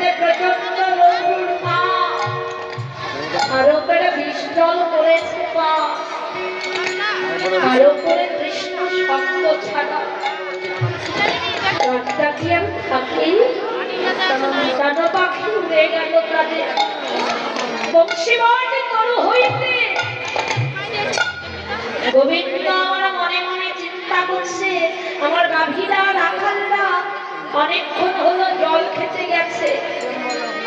একেতে প্রচণ্ড বিষ্টল করেছে আরও করে কৃষ্ণ ছাড়া রাতটা কি পাখি উড়ে তাদের। বংশীবাদ করু হইতে। গোবিন্দ আমার মনে মনে চিন্তা করছে, আমার গাভীরা, রাখালরা অনেকক্ষণ হলো জল খেতে গেছে।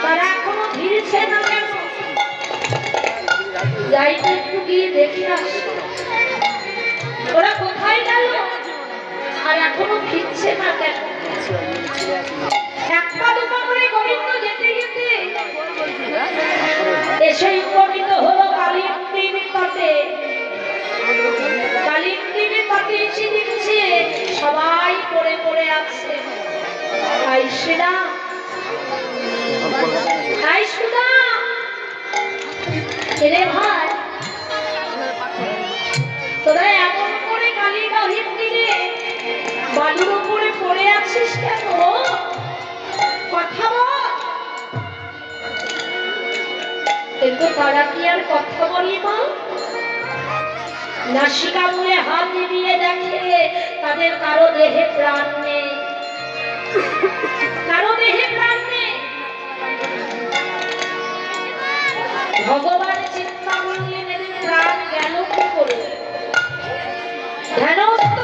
তারা এখনও ফিরছে না কেন? যাই একটু গিয়ে দেখে ওরা কোথায় গেল? আর এখনও ফিরছে না কেন? এসে উপনীত হলো কালিন্দির তটে শ্রীরা হাই সুদা রে ভাই, তোরা এমন করে কালী বাহির দিলে বালুর উপরে পড়ে আছিস কথা বল। কিন্তু তারা কি আর কথা বলি মা? হাত দিয়ে দেখে তাদের কারও দেহে প্রাণ নেই। ভগবান ধ্যানস্থ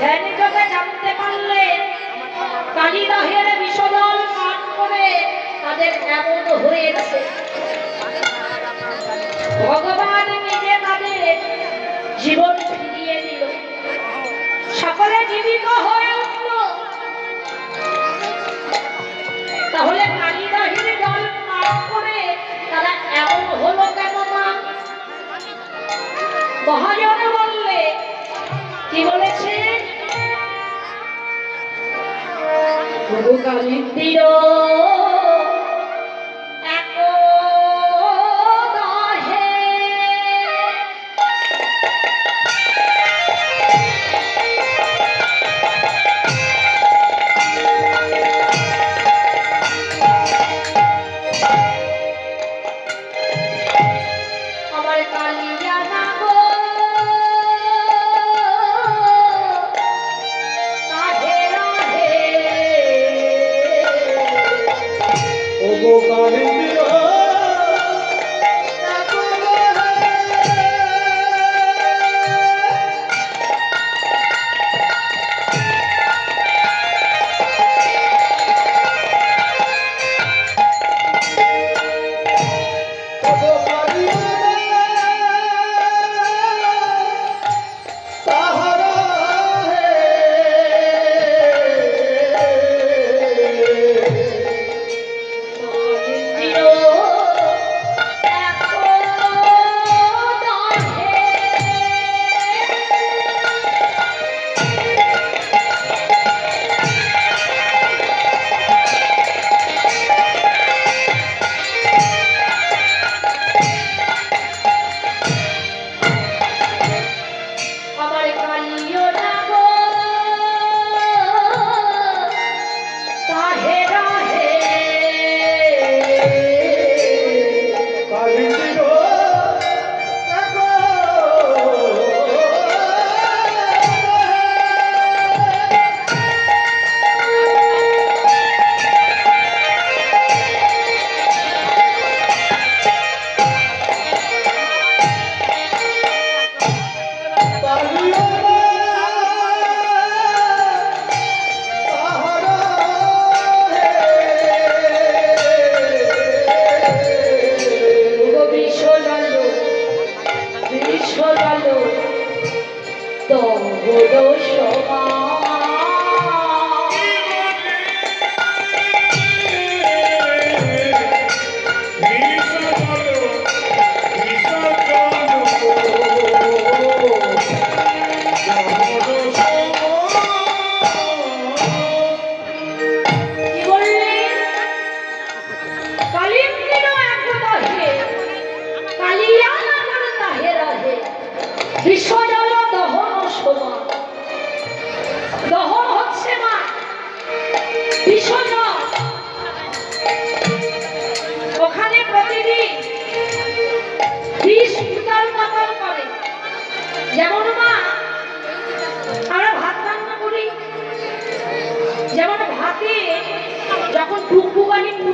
ধ্যানে জানতে পারলে পান করে তাদের ভগবান তাদের জীবন ফিরিয়ে দিল। সকলে জীবিত হয়ে মহাজন বললে কি বলেছে? কালিন্দির Hello.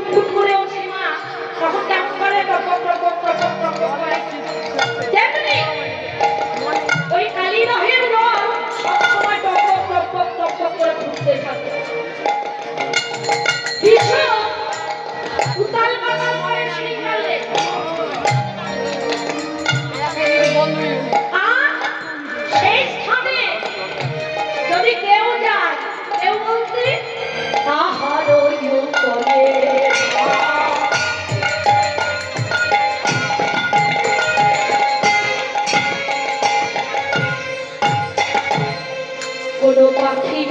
thank you.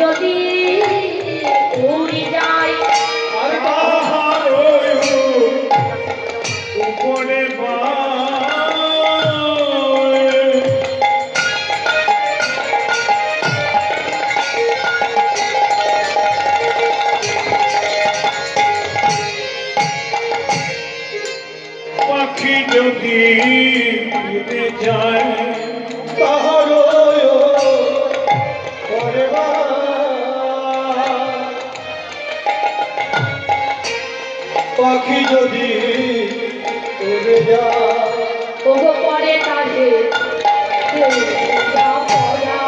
যদি উড়ে যায় উপরে পাখি যদি উড়ে যায় তাহার পরে পাখি যদি উড়ে যায় ওগো পরে তাহে পরে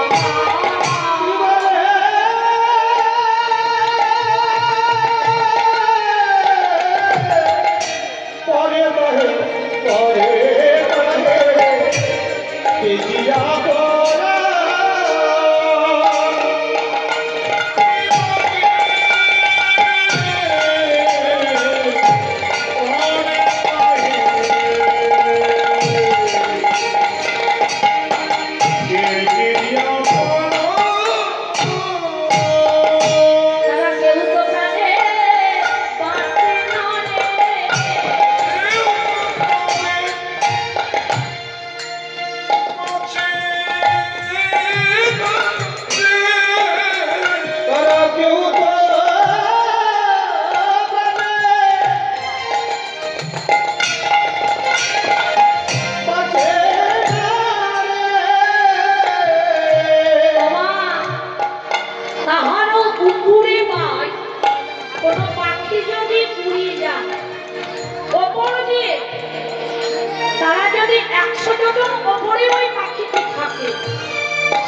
যদি একশো জন ওপরে ওই পাখিটি থাকে,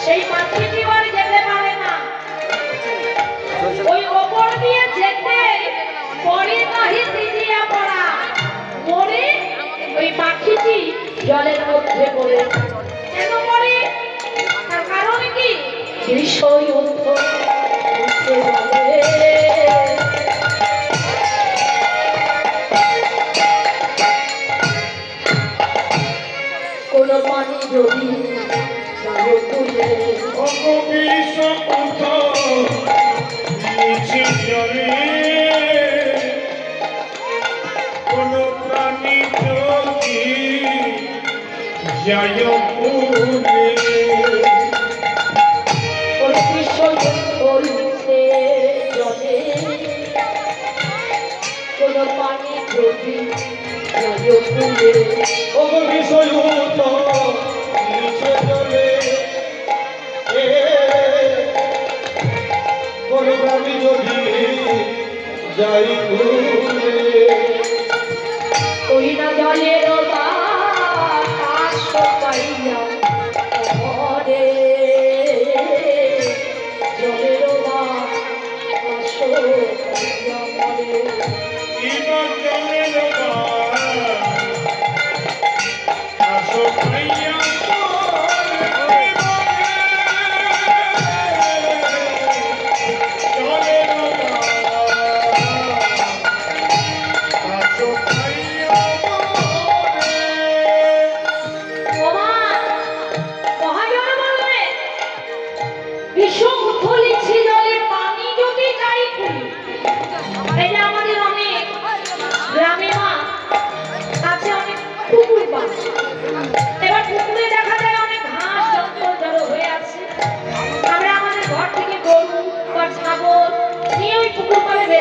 সেই পাখিটি আর যেতে পারে না? ওই ওপর দিয়ে যেতে, পরে নাহি তিজিয়া পড়া। মরে ওই পাখিটি জলের মধ্যে পড়ে। কেন পড়ে তার কারণ কি? বিষয় অর্থ উঠতে বলে কোন পানি জলে তুলে জয় যাই ওই না জলের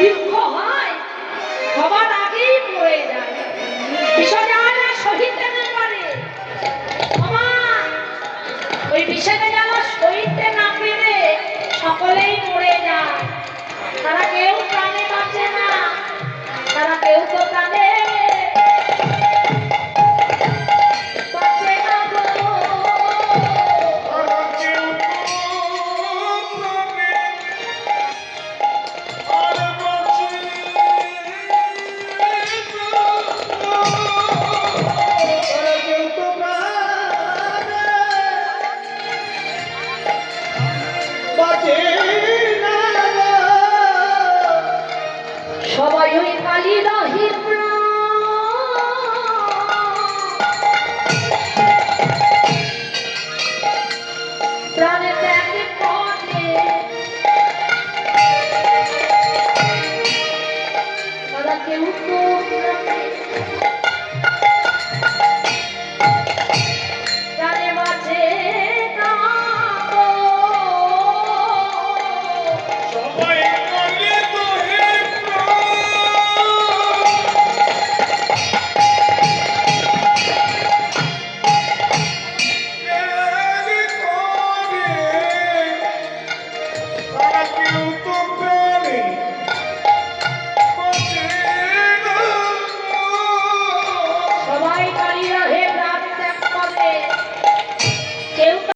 You.